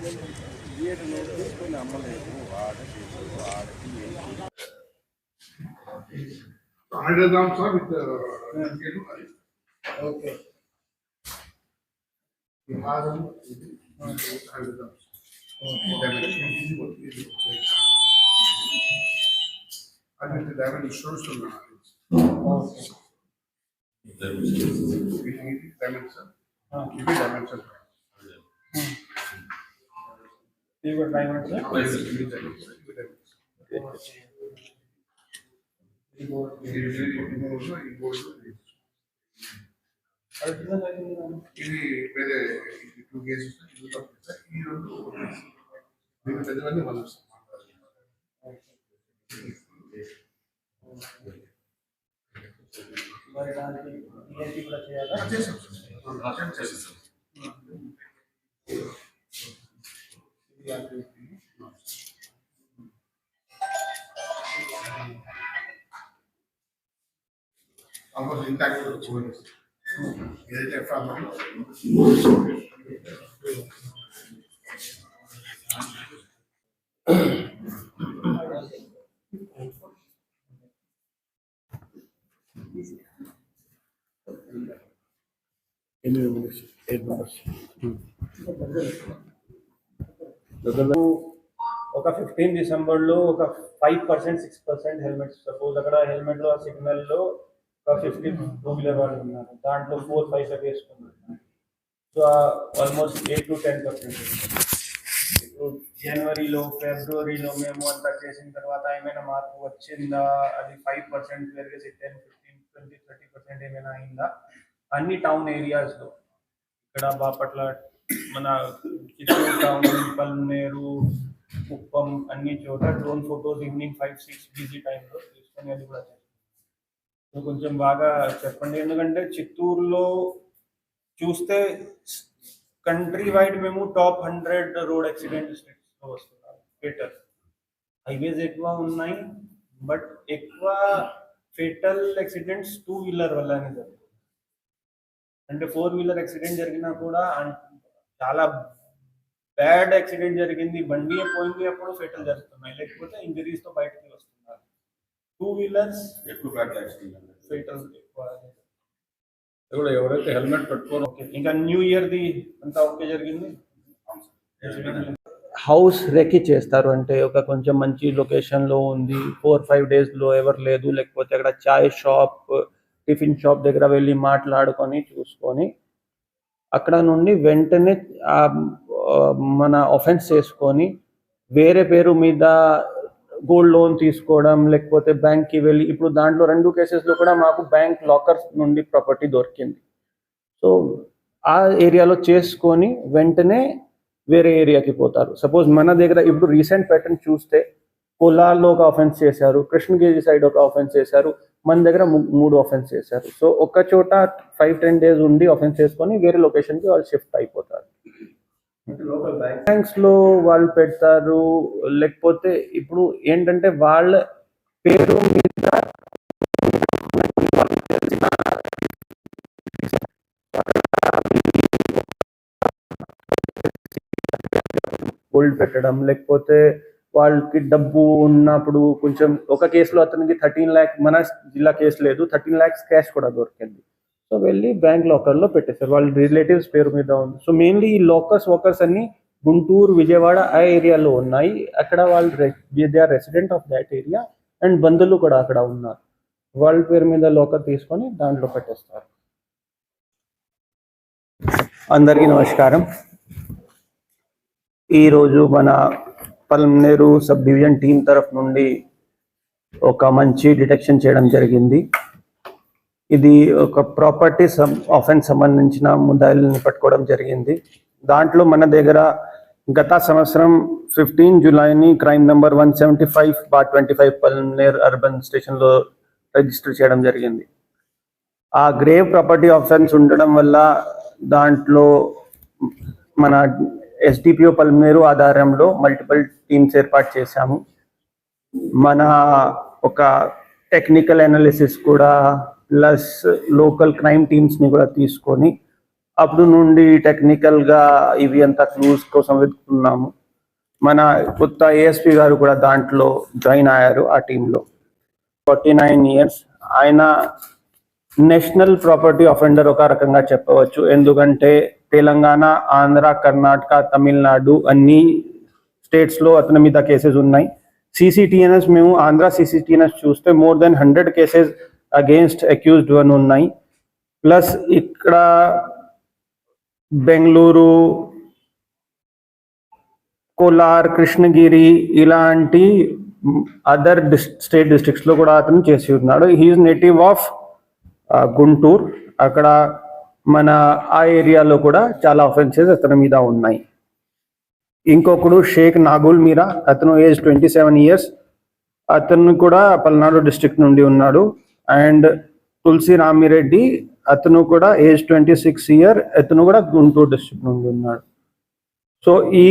Uh, grams. And with the diamond shows to me. Okay Diamond sir. Give me diamond diamonds Give me diamond sir. ఇది వేరే two cases ఈ రెండు మీకు పెద్దవన్నీ మనం మరి దానికి కూడా చేయాలా Almost intact for the children. Is it from? Any minutes, eight minutes. ఒక ఫిఫ్టీన్ డిసెంబర్లో ఒక five percent six percent helmets suppose అక్కడ హెల్మెట్లో సిగ్నల్లో ఒక ఫిఫ్టీ టూ వీలర్ వాళ్ళు ఉన్నారు. దాంట్లో ఫోర్ ఫైవ్ సెట్ వేసుకున్నారు. So almost eight to ten percent ఇప్పుడు జనవరిలో ఫిబ్రవరిలో మేము అంతా చేసిన తర్వాత ఏమైనా మార్పు వచ్చిందా? అది five percent పెరిగేసి ten fifteen twenty thirty percent ఏమైనా అయిందా? అన్ని టౌన్ ఏరియాస్లో ఇక్కడ బాపట్ల మన చిత్తూరు టౌన్ పల్నేరు కుప్పం అన్ని చోట drone photos evening five six busy టైంలో తీసుకొని అది కూడా చేస్తాం కొంచెం బాగా చెప్పండి. ఎందుకంటే చిత్తూరులో చూస్తే కంట్రీ వైడ్ మేము టాప్ హండ్రెడ్ రోడ్ యాక్సిడెంట్ స్టేట్స్లో వస్తున్నాం. ఫేటల్. హైవేస్ ఎక్కువ ఉన్నాయి బట్ ఎక్కువ ఫేటల్ యాక్సిడెంట్స్ టూ వీలర్ వల్లనే జరుగుతుంది అంటే ఫోర్ వీలర్ యాక్సిడెంట్ జరిగినా కూడా చాలా బ్యాడ్ యాక్సిడెంట్ జరిగింది. బండి పోయింది అప్పుడు ఫెటల్ జరుగుతున్నాయి. లేకపోతే ఇంజరీస్తో బయటకి వస్తున్నారు. టూ వీలర్స్ ఎక్కువ ఫెటల్ ఎక్కువ కూడా ఎవరైతే హెల్మెట్ పెట్టుకోరో. ఓకే ఇంకా న్యూ ఇయర్ ది అంతా ఓకే జరిగింది? హౌస్ రెక్కి చేస్తారు. అంటే ఒక కొంచెం మంచి లొకేషన్లో ఉంది. ఫోర్ ఫైవ్ డేస్లో ఎవరు లేదు. లేకపోతే అక్కడ చాయ్ షాప్ టిఫిన్ షాప్ దగ్గర వెళ్ళి మాట్లాడుకొని చూసుకొని అక్కడ నుండి వెంటనే మన ఆఫెన్స్ చేసుకొని వేరే పేరు మీద గోల్డ్ లోన్ తీసుకోవడం లేకపోతే బ్యాంక్కి వెళ్ళి ఇప్పుడు దాంట్లో రెండు కేసెస్లో కూడా మాకు బ్యాంక్ లాకర్స్ నుండి ప్రాపర్టీ దొరికింది. సో ఆ ఏరియాలో చేసుకొని వెంటనే వేరే ఏరియాకి పోతారు. సపోజ్ మన దగ్గర ఇప్పుడు రీసెంట్ ప్యాటర్న్ చూస్తే కొలాల్లో ఒక ఆఫెన్స్ చేశారు కృష్ణగిరి సైడ్ ఒక ఆఫెన్స్ చేశారు మన దగ్గర మూడు ఆఫెన్స్ చేశారు. సో ఒక చోట ఫైవ్ టెన్ డేస్ ఉండి ఆఫెన్స్ చేసుకొని వేరే లొకేషన్కి వాళ్ళు షిఫ్ట్ అయిపోతారు. బ్యాంక్స్లో వాళ్ళు పెడతారు. లేకపోతే ఇప్పుడు ఏంటంటే వాళ్ళ పేరు మీద గోల్డ్ పెట్టడం లేకపోతే వాళ్ళకి డబ్బు ఉన్నప్పుడు కొంచెం ఒక కేసులో అతనికి థర్టీన్ ల్యాక్ మన జిల్లా కేసు లేదు థర్టీన్ ల్యాక్స్ క్యాష్ కూడా దొరికింది. సో వెళ్ళి బ్యాంక్ లాకర్లో పెట్టేశారు. వాళ్ళ రిలేటివ్స్ పేరు మీద ఉంది. సో మెయిన్లీ ఈ లాకర్స్ వర్కర్స్ అన్ని గుంటూరు విజయవాడ ఆ ఏరియాలో ఉన్నాయి. అక్కడ వాళ్ళు they are resident of that area and బంధువులు కూడా అక్కడ ఉన్నారు. వాళ్ళ పేరు మీద లోకర్ తీసుకొని దాంట్లో పెట్టేస్తారు. అందరికీ నమస్కారం. ఈరోజు మన పల్మనేరు సబ్ డివిజన్ టీం తరఫు నుండి ఒక మంచి డిటెక్షన్ చేయడం జరిగింది. ఇది ఒక ప్రాపర్టీ ఆఫెన్స్ సంబంధించిన ముద్దాయిల్ని పట్టుకోవడం జరిగింది. దాంట్లో మన దగ్గర గత సంవత్సరం ఫిఫ్టీన్ జూలైని crime number one seventy five bar twenty five Palamaner urban స్టేషన్లో రిజిస్టర్ చేయడం జరిగింది. ఆ గ్రేవ్ ప్రాపర్టీ ఆఫెన్స్ ఉండడం వల్ల దాంట్లో మన ఎస్డిపిఓ పల్మేరు ఆధారంలో మల్టిపుల్ టీమ్స్ ఏర్పాటు చేశాము. మన ఒక టెక్నికల్ అనాలిసిస్ కూడా ప్లస్ లోకల్ క్రైమ్ టీమ్స్ని కూడా తీసుకొని అప్పుడు నుండి టెక్నికల్గా ఇవి అంతా క్లూస్ కోసం వెతుకుతున్నాము. మన కొత్త ఏఎస్పి గారు కూడా దాంట్లో జాయిన్ అయ్యారు ఆ టీంలో ఫార్టీ నైన్ ఇయర్స్ ఆయన నేషనల్ ప్రాపర్టీ అఫెండర్ ఒక రకంగా చెప్పవచ్చు. ఎందుకంటే తెలంగాణ ఆంధ్ర కర్ణాటక తమిళనాడు అన్ని స్టేట్స్లో అతని మీద కేసెస్ ఉన్నాయి. సిసిటిఎన్ఎస్ మేము ఆంధ్ర సిసిటిఎన్ఎస్ చూస్తే more than hundred cases against accused one ఉన్నాయి. ప్లస్ ఇక్కడ బెంగళూరు కోలార్ కృష్ణగిరి ఇలాంటి అదర్ స్టేట్ డిస్ట్రిక్ట్స్లో కూడా అతను చేసి ఉన్నాడు. He's native of Guntur. అక్కడ మన ఆ ఏరియాలో కూడా చాలా అఫెన్సెస్ అతని మీద ఉన్నాయి. ఇంకొకడు షేక్ నాగుల్ మీరా అతను ఏజ్ ట్వంటీ సెవెన్ ఇయర్స్ అతను కూడా పల్నాడు డిస్ట్రిక్ట్ నుండి ఉన్నాడు. అండ్ తులసి రామిరెడ్డి అతను కూడా ఏజ్ ట్వంటీ సిక్స్ ఇయర్ అతను కూడా గుంటూరు డిస్ట్రిక్ట్ నుండి ఉన్నాడు. సో ఈ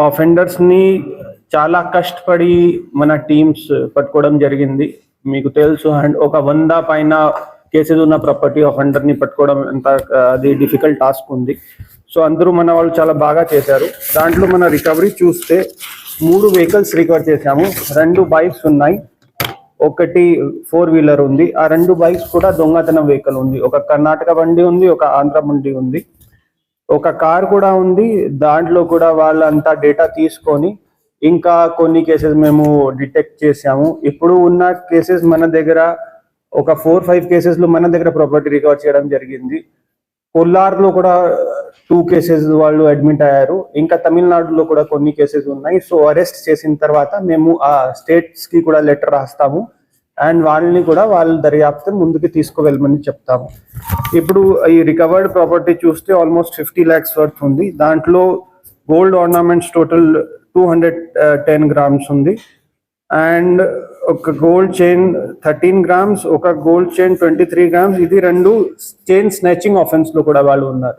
ఆఫెండర్స్ని చాలా కష్టపడి మన టీమ్స్ పట్టుకోవడం జరిగింది. మీకు తెలుసు అండ్ ఒక వంద పైన కేసెస్ ఉన్న ప్రాపర్టీ ఆఫ్ అండర్ని పట్టుకోవడం ఎంత అది డిఫికల్ట్ టాస్క్ ఉంది. సో అందరూ మన వాళ్ళు చాలా బాగా చేశారు. దాంట్లో మన రికవరీ చూస్తే మూడు వెహికల్స్ రికవర్ చేశాము. రెండు బైక్స్ ఉన్నాయి. ఒకటి ఫోర్ వీలర్ ఉంది. ఆ రెండు బైక్స్ కూడా దొంగతనం వెహికల్ ఉంది. ఒక కర్ణాటక బండి ఉంది ఒక ఆంధ్ర బండి ఉంది. ఒక కార్ కూడా ఉంది. దాంట్లో కూడా వాళ్ళంతా డేటా తీసుకొని ఇంకా కొన్ని కేసెస్ మేము డిటెక్ట్ చేసాము ఇప్పుడు ఉన్న కేసెస్ మన దగ్గర ఒక ఫోర్ ఫైవ్ కేసెస్లో మన దగ్గర ప్రాపర్టీ రికవర్ చేయడం జరిగింది. కొల్లార్లో కూడా టూ కేసెస్ వాళ్ళు అడ్మిట్ అయ్యారు. ఇంకా తమిళనాడులో కూడా కొన్ని కేసెస్ ఉన్నాయి. సో అరెస్ట్ చేసిన తర్వాత మేము ఆ స్టేట్స్కి కూడా లెటర్ రాస్తాము. అండ్ వాళ్ళని కూడా వాళ్ళ దర్యాప్తు ముందుకు తీసుకువెళ్ళమని చెప్తాము. ఇప్పుడు ఈ రికవర్డ్ ప్రాపర్టీ చూస్తే ఆల్మోస్ట్ ఫిఫ్టీ ల్యాక్స్ వర్త్ ఉంది. దాంట్లో gold ornaments total two hundred ten grams ఉంది. అండ్ ఒక గోల్డ్ చైన్ థర్టీన్ గ్రామ్స్ ఒక gold chain twenty three grams. ఇది రెండు చైన్ స్నాచింగ్ ఆఫెన్స్లో కూడా వాళ్ళు ఉన్నారు.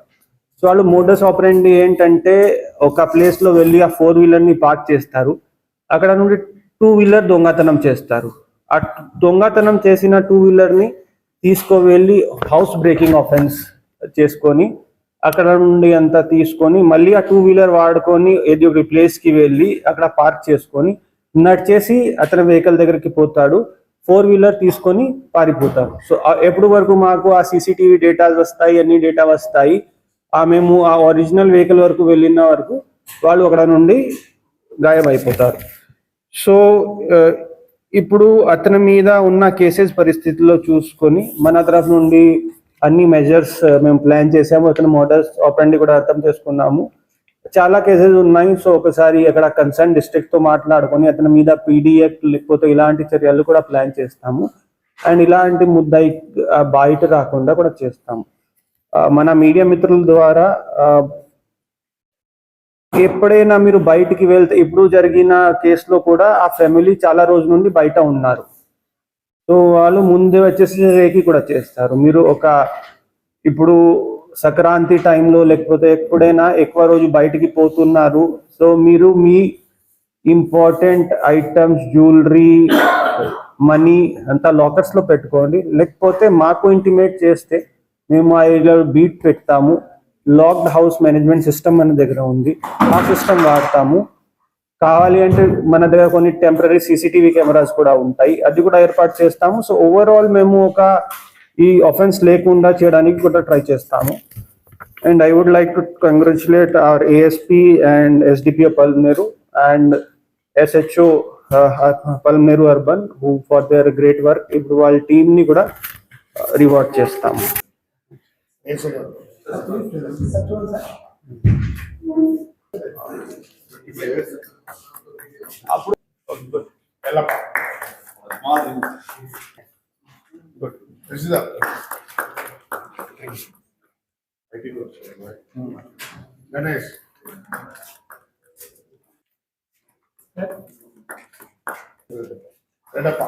సో వాళ్ళు మోడస్ ఆపరెండి ఏంటంటే ఒక ప్లేస్లో వెళ్ళి ఆ ఫోర్ వీలర్ని పార్క్ చేస్తారు. అక్కడ నుండి టూ వీలర్ దొంగతనం చేస్తారు. ఆ దొంగతనం చేసిన టూ వీలర్ని తీసుకువెళ్ళి హౌస్ బ్రేకింగ్ ఆఫెన్స్ చేసుకొని అక్కడ నుండి అంతా తీసుకొని మళ్ళీ ఆ టూ వీలర్ వాడుకొని ఏది ఒక ప్లేస్కి వెళ్ళి అక్కడ పార్క్ చేసుకొని నడిచేసి అతని వెహికల్ దగ్గరికి పోతాడు. ఫోర్ వీలర్ తీసుకొని పారిపోతారు సో ఎప్పుడు వరకు మాకు ఆ సీసీటీవీ డేటా వస్తాయి అన్ని డేటా వస్తాయి. ఆ మేము ఆ ఒరిజినల్ వెహికల్ వరకు వెళ్ళిన వరకు వాళ్ళు అక్కడ నుండి గాయమైపోతారు. సో ఇప్పుడు అతని మీద ఉన్న కేసెస్ పరిస్థితుల్లో చూసుకొని మన తరఫు నుండి అన్ని మెజర్స్ మేము ప్లాన్ చేసాము అతని మోడల్స్ ఆపరండి కూడా అర్థం చేసుకున్నాము. చాలా కేసెస్ ఉన్నాయి. సో ఒకసారి అక్కడ కన్సర్న్ డిస్ట్రిక్ట్తో మాట్లాడుకొని అతని మీద పీడిఎఫ్ లేకపోతే ఇలాంటి చర్యలు కూడా ప్లాన్ చేస్తాము. అండ్ ఇలాంటి ముద్దాయి బయట రాకుండా కూడా చేస్తాము. మన మీడియా మిత్రుల ద్వారా ఎప్పుడైనా మీరు బయటికి వెళ్తే ఇప్పుడు జరిగిన కేసులో కూడా ఆ ఫ్యామిలీ చాలా రోజుల నుండి బయట ఉన్నారు. సో వాళ్ళు ముందే వచ్చేసి రేకి కూడా చేస్తారు. మీరు ఒక ఇప్పుడు సంక్రాంతి టైంలో లేకపోతే ఎప్పుడైనా ఎక్కువ రోజు బయటికి పోతున్నారు. సో మీరు మీ ఇంపార్టెంట్ ఐటమ్స్ జ్యువెలరీ మనీ అంతా లాకర్స్లో పెట్టుకోండి. లేకపోతే మాకు ఇంటిమేట్ చేస్తే మేము ఆ ఏరియాలో బీట్ పెడతాము. లాక్డ్ హౌస్ మేనేజ్మెంట్ సిస్టమ్ మన దగ్గర ఉంది. ఆ సిస్టమ్ వాడతాము. కావాలి అంటే మన దగ్గర కొన్ని టెంపరీ సీసీటీవీ కెమెరాస్ కూడా ఉంటాయి. అది కూడా ఏర్పాటు చేస్తాము. సో ఓవరాల్ మేము ఒక ఈ ఆఫెన్స్ లేకుండా చేయడానికి కూడా ట్రై చేస్తాము. And I would like to congratulate our ASP and SDPO Palmeru and SHO Palmeru urban who for their great work ఇప్పుడు వాళ్ళ టీంని ని కూడా రివార్డ్ చేస్తాము. అప్పుడు రెడ్డప్ప